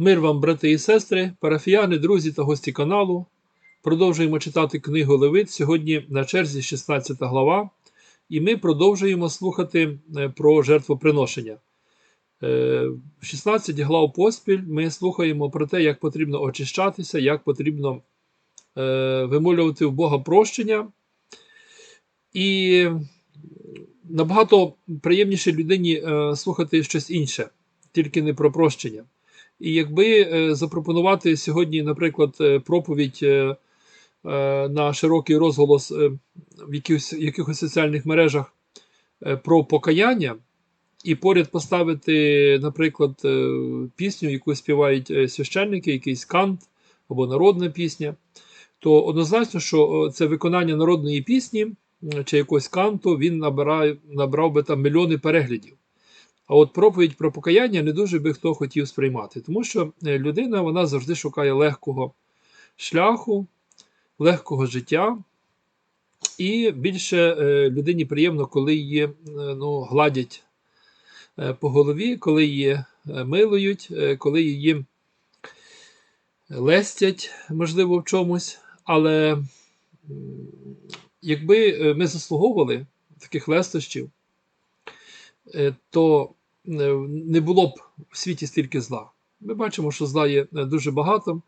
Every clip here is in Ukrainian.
Мир вам, брати і сестри, парафіяни, друзі та гості каналу. Продовжуємо читати книгу Левит. Сьогодні на черзі 16 глава, і ми продовжуємо слухати е, про жертвоприношення. Е, 16 глав поспіль ми слухаємо про те, як потрібно очищатися, як потрібно е, вимолювати в Бога прощення. І набагато приємніше людині е, слухати щось інше, тільки не про прощення. І якби е, запропонувати сьогодні, наприклад, е, проповідь е, на широкий розголос в якихось, якихось соціальних мережах про покаяння, і поряд поставити, наприклад, пісню, яку співають священники, якийсь кант або народна пісня, то однозначно, що це виконання народної пісні чи якогось канту, він набирає, набрав би там мільйони переглядів. А от проповідь про покаяння не дуже би хто хотів сприймати, тому що е, людина вона завжди шукає легкого шляху, легкого життя, і більше е, людині приємно, коли її е, ну, гладять по голові, коли її милують, коли її лестять, можливо, в чомусь. Але якби ми заслуговували таких лестощів, то не було б в світі стільки зла. Ми бачимо, що зла є е, дуже багато,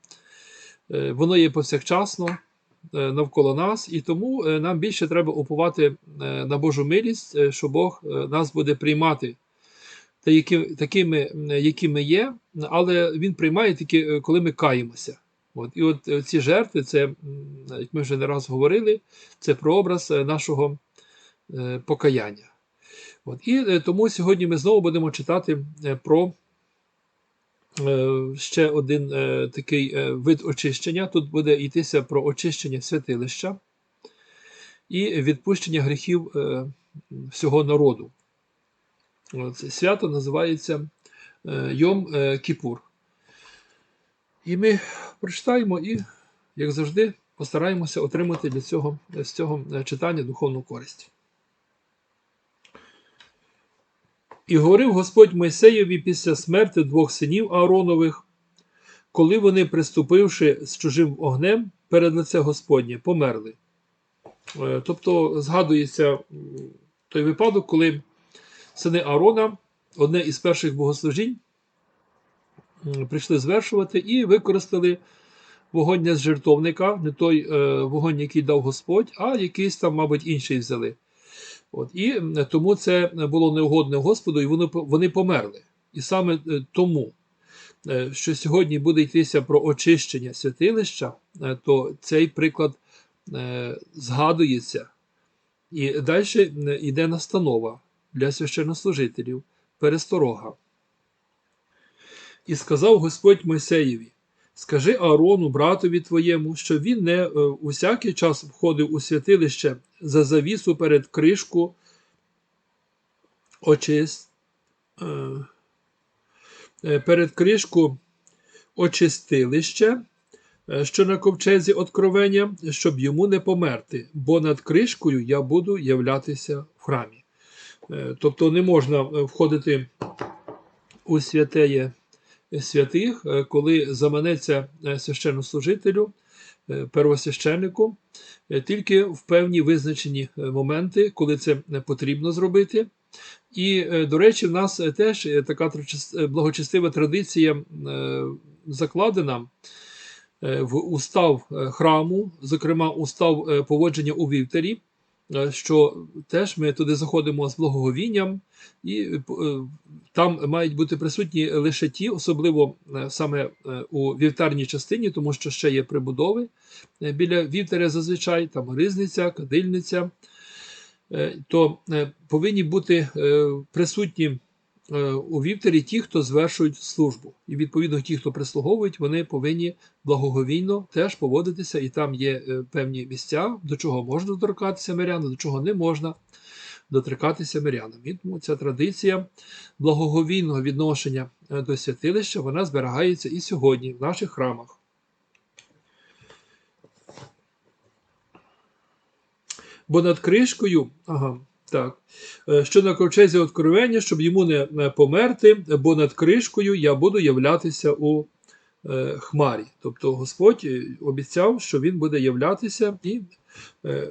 е, воно є повсякчасно е, навколо нас, і тому е, нам більше треба уповати е, на Божу милість, е, що Бог е, нас буде приймати та такими, які ми є, але Він приймає тільки, е, коли ми каємося. От, і от е, ці жертви, це, як ми вже не раз говорили, це прообраз е, нашого е, покаяння. От, і е, тому сьогодні ми знову будемо читати е, про е, ще один такий вид очищення. Тут буде йтися про очищення святилища і відпущення гріхів всього народу. Це свято називається Йом Кіпур. І ми прочитаємо і, як завжди, постараємося отримати для цього, з цього читання духовну користь. І говорив Господь Мойсеєві після смерти двох синів Ааронових, коли вони, приступивши з чужим огнем перед лице Господнє, померли. Е, Тобто згадується той випадок, коли сини Аарона, одне із перших богослужінь, прийшли звершувати і використали вогонь не з жертовника, не той е, вогонь, який дав Господь, а якийсь там, мабуть, інший взяли. От, і тому це було неугодне Господу, і вони, вони померли. І саме е, тому, е, що сьогодні буде йтися про очищення святилища, е, то цей приклад згадується. І далі йде настанова для священнослужителів, пересторога. І сказав Господь Мойсеєві: Скажи Аарону, братові твоєму, що він не е, усякий час входив у святилище за завісу перед кришку очист, е, е, перед кришку очистилище, що на ковчезі откровення, щоб йому не померти, бо над кришкою я буду являтися в храмі. Тобто не можна входити у святеє святих, е, коли заманеться е, священнослужителю, е, первосвященнику, тільки в певні визначені моменти, коли це потрібно зробити. І, до речі, в нас теж така благочестива традиція закладена в устав храму, зокрема, устав поводження у вівтарі, що теж ми туди заходимо з благоговінням, і е, там мають бути присутні лише ті, особливо е, саме е, у вівтарній частині, тому що ще є прибудови е, біля вівтаря зазвичай, там ризниця, кадильниця. Е, То е, повинні бути е, присутні е, у вівтарі ті, хто звершують службу. І відповідно ті, хто прислуговують, вони повинні благоговійно теж поводитися, і там є е, певні місця, до чого можна доторкатися миряни, до чого не можна доторкатися мирянам. І тому ця традиція благоговійного відношення е, до святилища вона зберігається і сьогодні в наших храмах. Бо над кришкою, ага, так, е, що на ковчезі откровення, щоб йому не померти, бо над кришкою я буду являтися у е, хмарі. Тобто Господь е, обіцяв, що Він буде являтися, і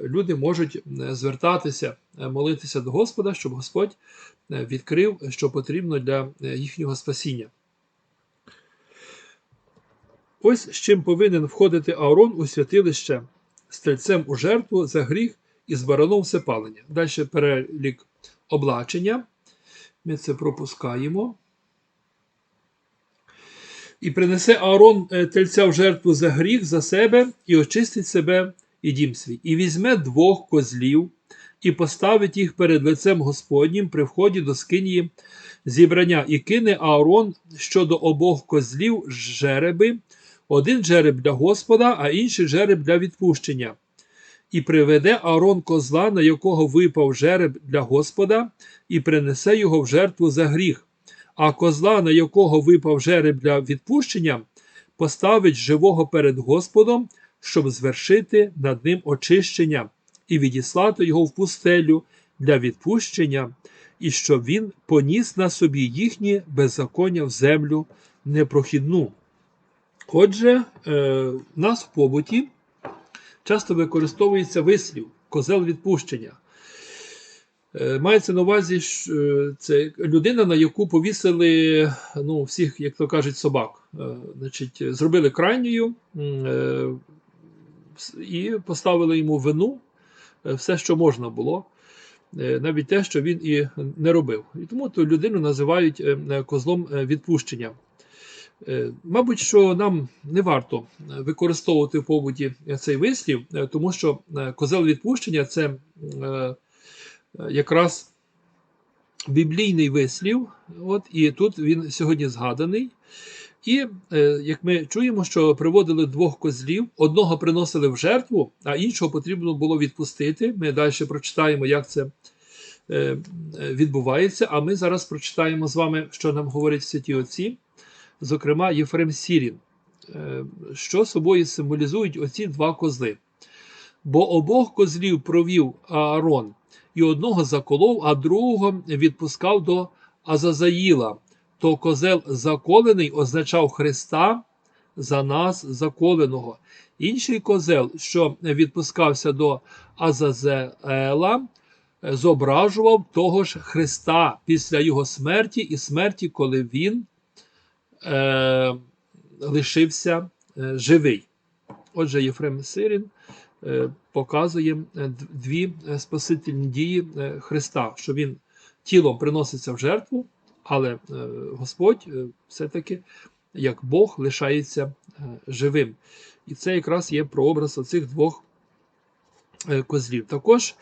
люди можуть звертатися, молитися до Господа, щоб Господь відкрив, що потрібно для їхнього спасіння. Ось з чим повинен входити Аарон у святилище стрільцем у жертву за гріх і з бараном всепалення. Далі перелік облачення. Ми це пропускаємо. І принесе Аарон е, тельця в жертву за гріх за себе і очистить себе і дім свій. І візьме двох козлів і поставить їх перед лицем Господнім при вході до скинії зібрання, і кине Аарон щодо обох козлів жереби, один жереб для Господа, а інший жереб для відпущення. І приведе Аарон козла, на якого випав жереб для Господа, і принесе його в жертву за гріх. А козла, на якого випав жереб для відпущення, поставить живого перед Господом, щоб звершити над ним очищення і відіслати його в пустелю для відпущення, і щоб він поніс на собі їхні беззаконня в землю непрохідну. Отже, е, нас в побуті часто використовується вислів козел відпущення. Е, Мається на увазі що, е, це людина, на яку повісили ну, всіх, як то кажуть, собак. Е, Значить, зробили крайньою і поставили йому вину все, що можна було, навіть те, що він і не робив. І тому ту людину називають козлом відпущення. Е, Мабуть, що нам не варто е, використовувати в побуті цей вислів, е, тому що е, козел відпущення це е, е, якраз біблійний вислів, от, і тут він сьогодні згаданий. І е, як ми чуємо, що приводили двох козлів, одного приносили в жертву, а іншого потрібно було відпустити. Ми далі прочитаємо, як це е, е, відбувається. А ми зараз прочитаємо з вами, що нам говорять святі отці, зокрема Єфрем Сірін, е, що собою символізують оці два козли. Бо обох козлів провів Аарон, і одного заколов, а другого відпускав до Азазаїла. То козел заколений означав Христа за нас заколеного. Інший козел, що відпускався до Азазеела, зображував того ж Христа після його смерті і смерті, коли він е, лишився е, живий. Отже, Єфрем Сирін е, показує е, дві е, спасительні дії е, Христа, що він тілом приноситься в жертву, але е, Господь е, все-таки як Бог лишається е, живим. І це якраз є прообраз оцих двох е, козлів. Також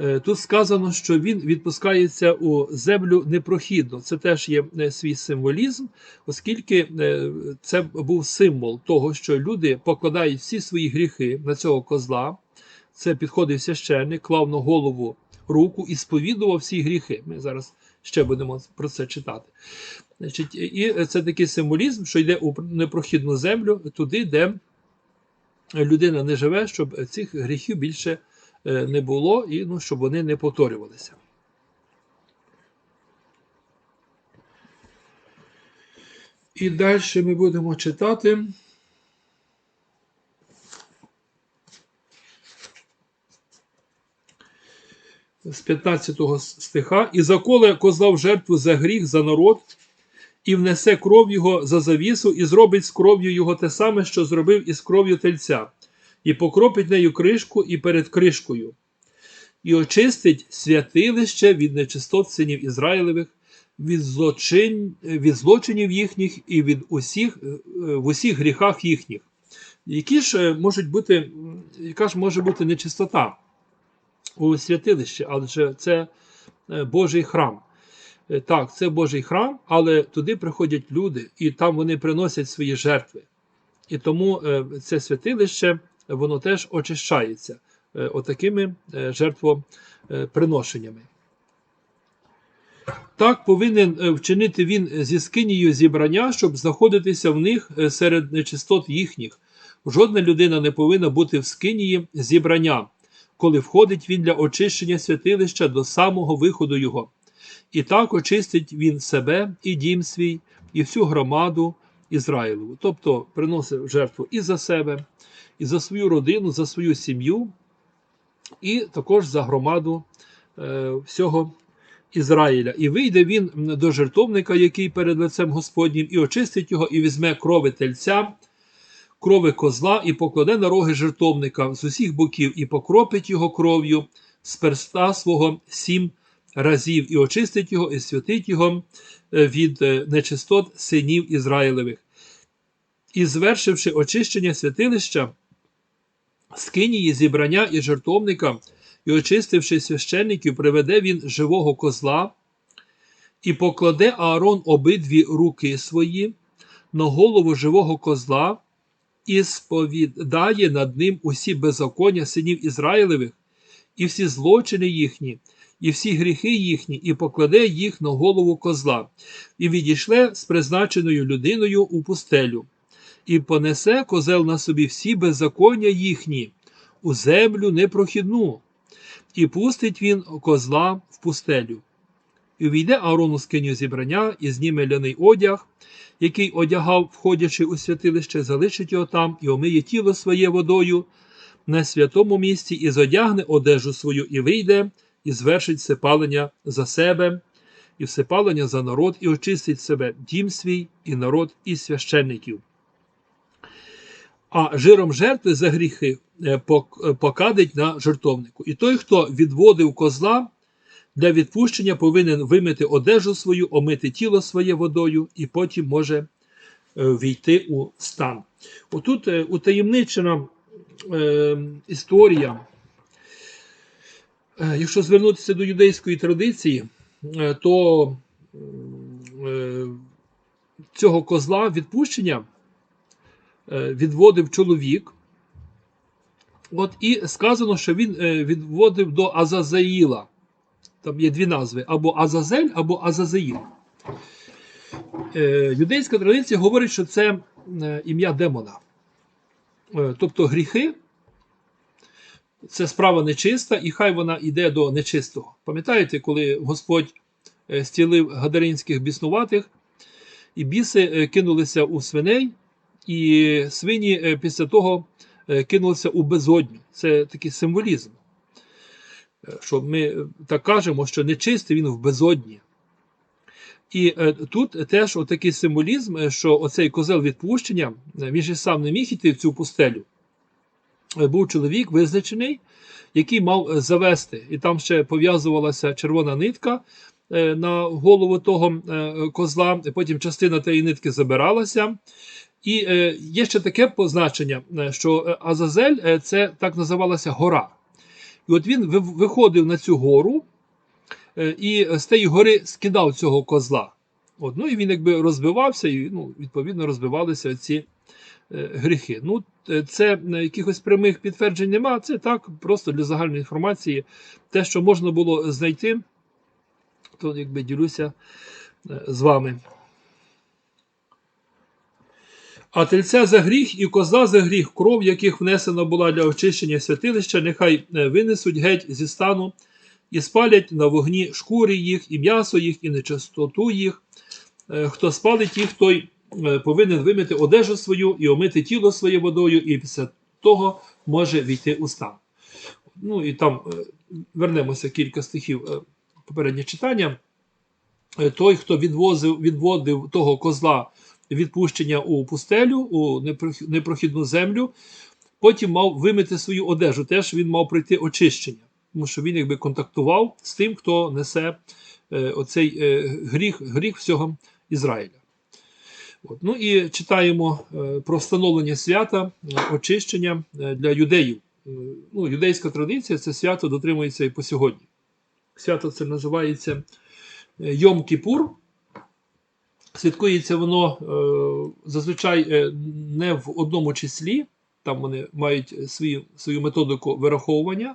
тут сказано, що він відпускається у землю непрохідно. Це теж є е, свій символізм, оскільки е, це був символ того, що люди покладають всі свої гріхи на цього козла. Це підходив священник, клав на голову руку і сповідував всі гріхи. Ми зараз ще будемо про це читати. Значить, і це такий символізм, що йде у непрохідну землю, туди, де людина не живе, щоб цих гріхів більше е, не було, і ну, щоб вони не повторювалися. І далі ми будемо читати. З 15 стиха, і заколе козла в жертву за гріх, за народ, і внесе кров його за завісу, і зробить з кров'ю його те саме, що зробив із кров'ю тельця, і покропить нею кришку і перед кришкою, і очистить святилище від нечистот синів Ізраїлевих, від, злочин, від злочинів їхніх і від усіх, е, в усіх гріхах їхніх. Які ж е, можуть бути, яка ж може бути нечистота у святилищі, адже це е, Божий храм. Так, це Божий храм, але туди приходять люди, і там вони приносять свої жертви. І тому це святилище, воно теж очищається е, отакими е, жертвоприношеннями. Так повинен е, вчинити він зі скинією зібрання, щоб знаходитися в них серед нечистот їхніх. Жодна людина не повинна бути в скинії зібрання, коли входить він для очищення святилища до самого виходу його. І так очистить він себе і дім свій, і всю громаду, Ізраїлеву. Тобто приносив жертву і за себе, і за свою родину, за свою сім'ю, і також за громаду е, всього Ізраїля. І вийде він до жертовника, який перед лицем Господнім, і очистить його, і візьме крови тельця, крови козла, і покладе на роги жертовника з усіх боків, і покропить його кров'ю з перста свого сім разів, і очистить його, і святить його е, від е, нечистот синів Ізраїлевих. І звершивши очищення святилища, скинії зібрання і жертовника, і очистивши священників, приведе він живого козла, і покладе Аарон обидві руки свої на голову живого козла, і сповідає над ним усі беззаконня синів Ізраїлевих, і всі злочини їхні, і всі гріхи їхні, і покладе їх на голову козла, і відійшле з призначеною людиною у пустелю, і понесе козел на собі всі беззаконня їхні, у землю непрохідну, і пустить він козла в пустелю. І увійде Аарон у скиню зібрання, і зніме ляний одяг, який одягав, входячи у святилище, залишить його там, і омиє тіло своє водою на святому місці, і зодягне одежу свою, і вийде, і звершить всепалення за себе, і всепалення за народ, і очистить себе дім свій, і народ, і священників. А жиром жертви за гріхи е, покадить на жертовнику. І той, хто відводив козла, для відпущення повинен вимити одежу свою, омити тіло своє водою, і потім може е, війти у стан. Отут е, утаємничена е, історія. Е, Якщо звернутися до юдейської традиції, е, то е, цього козла відпущення е, відводив чоловік. От і сказано, що він е, відводив до Азазаїла. Там є дві назви: або Азазель, або Азазаїл. Е, Юдейська традиція говорить, що це е, ім'я демона. Е, Тобто гріхи це справа нечиста, і хай вона йде до нечистого. Пам'ятаєте, коли Господь е, стілив гадаринських біснуватих, і біси е, кинулися у свиней, і свині е, після того е, кинулися у безодню. Це такий символізм. Е, Що ми так кажемо, що нечистий він в безодні. І тут теж отакий символізм, що оцей козел відпущення, він же сам не міг йти в цю пустелю. Був чоловік визначений, який мав завести, і там ще пов'язувалася червона нитка на голову того козла, потім частина тієї нитки забиралася. І е, є ще таке позначення, е, що е, Азазель е, це так називалася гора. І от він виходив на цю гору е, і з тієї гори скидав цього козла. От, ну і він якби розбивався, і ну, відповідно розбивалися ці е, гріхи. Ну, це якихось прямих підтверджень нема. Це так, просто для загальної інформації. Те, що можна було знайти, то якби ділюся з вами. А тельця за гріх і козла за гріх, кров, яких внесена була для очищення святилища, нехай е, винесуть геть зі стану і спалять на вогні шкури їх, і м'ясо їх, і нечистоту їх. Е, Хто спалить їх, той е, повинен вимити одежу свою і омити тіло своє водою, і після того може війти у стан. Ну і там вернемося кілька стихів попереднє читання. Той, хто відвозив, відводив того козла відпущення у пустелю, у непрохідну землю, потім мав вимити свою одежу. Теж він мав пройти очищення, тому що він якби контактував з тим, хто несе е, оцей е, гріх, гріх всього Ізраїля. От. Ну і читаємо е, про встановлення свята, е, очищення е, для юдеїв. Е, Ну, юдейська традиція це свято дотримується і по сьогодні. Свято це називається е, Йом-Кіпур. Святкується воно е, зазвичай е, не в одному числі, там вони мають свою, свою методику вираховування,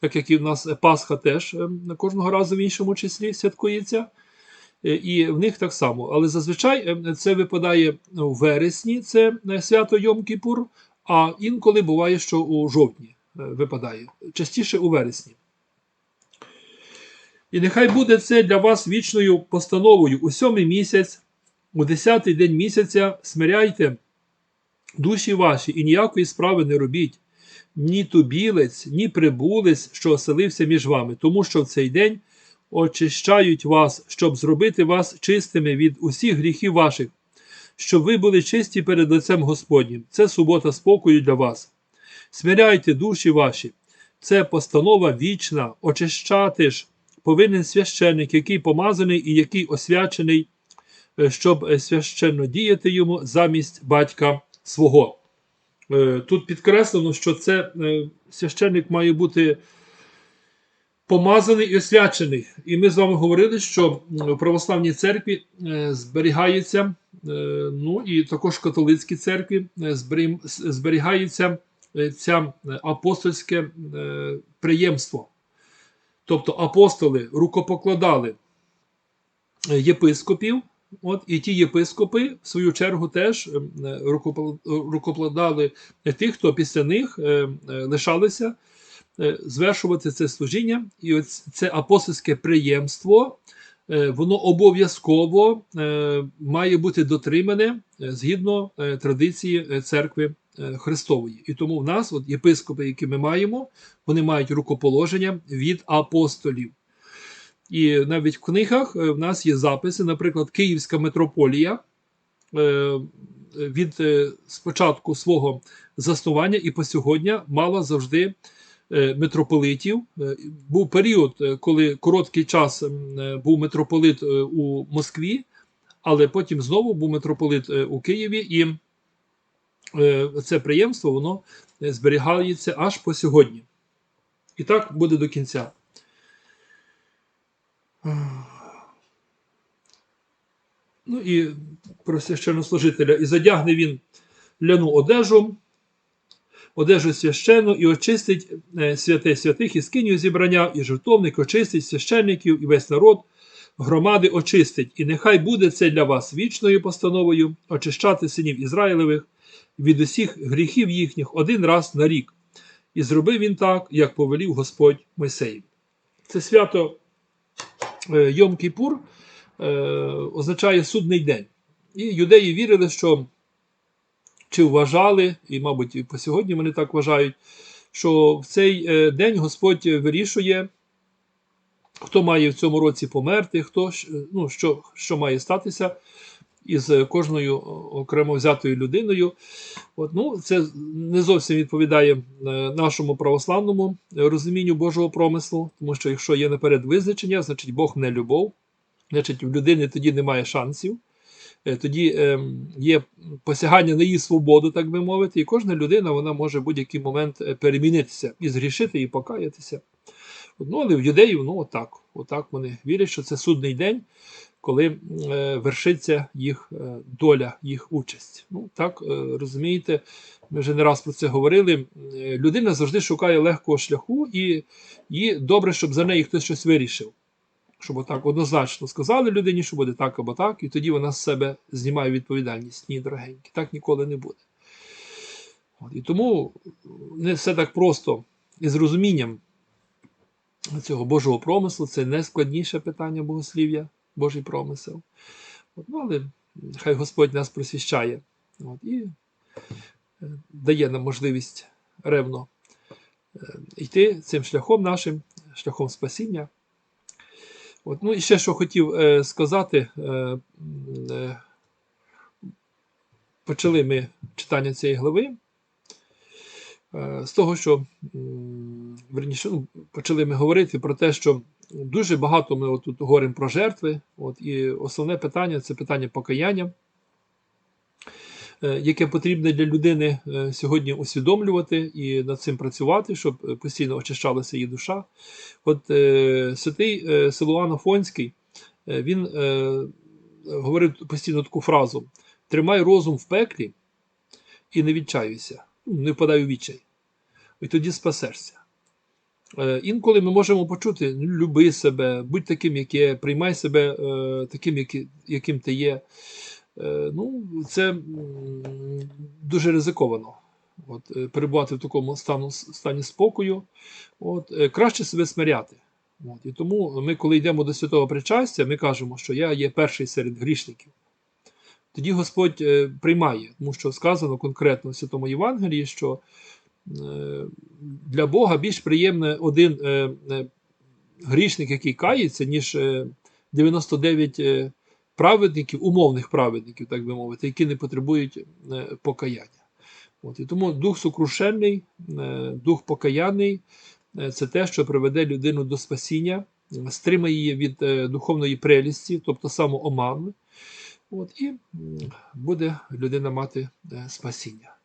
так як і в нас Пасха теж е, кожного разу в іншому числі святкується. І в них так само. Але зазвичай це випадає у вересні, це свято Йом-Кіпур, а інколи буває, що у жовтні випадає, частіше у вересні. І нехай буде це для вас вічною постановою у сьомий місяць, У десятий день місяця смиряйте душі ваші і ніякої справи не робіть, ні тубілець, ні прибулець, що оселився між вами, тому що в цей день очищають вас, щоб зробити вас чистими від усіх гріхів ваших, щоб ви були чисті перед лицем Господнім. Це субота спокою для вас. Смиряйте душі ваші. Це постанова вічна, очищати ж повинен священник, який помазаний і який освячений, е, щоб е, священно діяти йому замість батька свого. Е, Тут підкреслено, що це священник має бути помазаний і освячений. І ми з вами говорили, що в православній церкві зберігається, ну і також в католицькій церкві зберігається е, ця е, апостольське приємство. Тобто апостоли рукопокладали е, єпископів, от, і ті єпископи, в свою чергу, теж е, рукопокладали тих, хто після них е, лишалися звершувати це служіння. І ось це апостольське приємство, воно обов'язково має бути дотримане згідно традиції церкви Христової. І тому в нас, от єпископи, які ми маємо, вони мають рукоположення від апостолів. І навіть в книгах е, в нас є записи, наприклад, Київська митрополія е, від е, спочатку свого заснування і по сьогодні мала завжди е, митрополитів. Е, Був період, е, коли короткий час е, був митрополит е, у Москві, але потім знову був митрополит е, у Києві, і е, це приємство воно е, зберігається аж по сьогодні. І так буде до кінця. Ну і про священнослужителя. І задягне він ляну одежу, одежу священну, і очистить е, святе святих і скиню зібрання, і жертовник очистить священників, і весь народ громади очистить. І нехай буде це для вас вічною постановою очищати синів Ізраїлевих від усіх гріхів їхніх один раз на рік. І зробив він так, як повелів Господь Мойсеєві. Це свято е, Йом-Кіпур е, означає судний день. І юдеї вірили, що чи вважали, і, мабуть, по сьогодні вони так вважають, що в цей е, день Господь вирішує, хто має в цьому році померти, хто, ну, що, що має статися із кожною окремо взятою людиною. От, ну, це не зовсім відповідає е, нашому православному розумінню Божого промислу, тому що якщо є наперед визначення, значить Бог не любов, значить в людини тоді немає шансів. Е, Тоді е, є посягання на її свободу, так би мовити, і кожна людина вона може в будь-який момент перемінитися і згрішити, і покаятися. Ну, але в юдеїв, ну отак. Отак вони вірять, що це судний день, коли е, вершиться їх е, доля, їх участь. Ну так е, розумієте, ми вже не раз про це говорили. Людина завжди шукає легкого шляху, і їй добре, щоб за неї хтось щось вирішив. Щоб отак однозначно сказали людині, що буде так або так, і тоді вона з себе знімає відповідальність. Ні, дорогенькі, так ніколи не буде. І тому не все так просто і з розумінням цього Божого промислу це найскладніше питання богослів'я, Божий промисел. От, ну, але хай Господь нас просвіщає от, і е, дає нам можливість ревно е, йти цим шляхом нашим, шляхом спасіння. От, ну і ще що хотів е, сказати. Е, е, почали ми читання цієї глави. Е, з того, що верніше, ну, почали ми говорити про те, що дуже багато ми тут говоримо про жертви. От, і основне питання це питання покаяння, е, яке потрібно для людини е, сьогодні усвідомлювати і над цим працювати, щоб е, постійно очищалася її душа. От святий Силуан Афонський, він говорив постійно таку фразу: тримай розум в пеклі і не відчаюйся, ну, не впадай у відчай. І тоді спасешся. Е, Інколи ми можемо почути: люби себе, будь таким, як є, приймай себе е, таким, яким ти є. Е, Ну, це дуже ризиковано. От, перебувати в такому стану, стані спокою. От, краще себе смиряти. От, і тому ми, коли йдемо до святого причастя, ми кажемо, що я є перший серед грішників. тоді Господь приймає, тому що сказано конкретно в Святому Євангелії, що для Бога більш приємне один е, е, грішник, який кається, ніж е, 99 е, праведників, умовних праведників, так би мовити, які не потребують е, покаяння. От, і тому дух сокрушенний, е, дух покаяний е, це те, що приведе людину до спасіння, е, стримає її від е, духовної прелісті, тобто самоомани, от, і буде людина мати е, спасіння.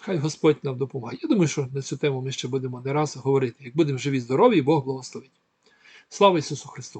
Хай Господь нам допомагає. Я думаю, що на цю тему ми ще будемо не раз говорити. Як будемо живі, здорові, Бог благословить. Слава Ісусу Христу!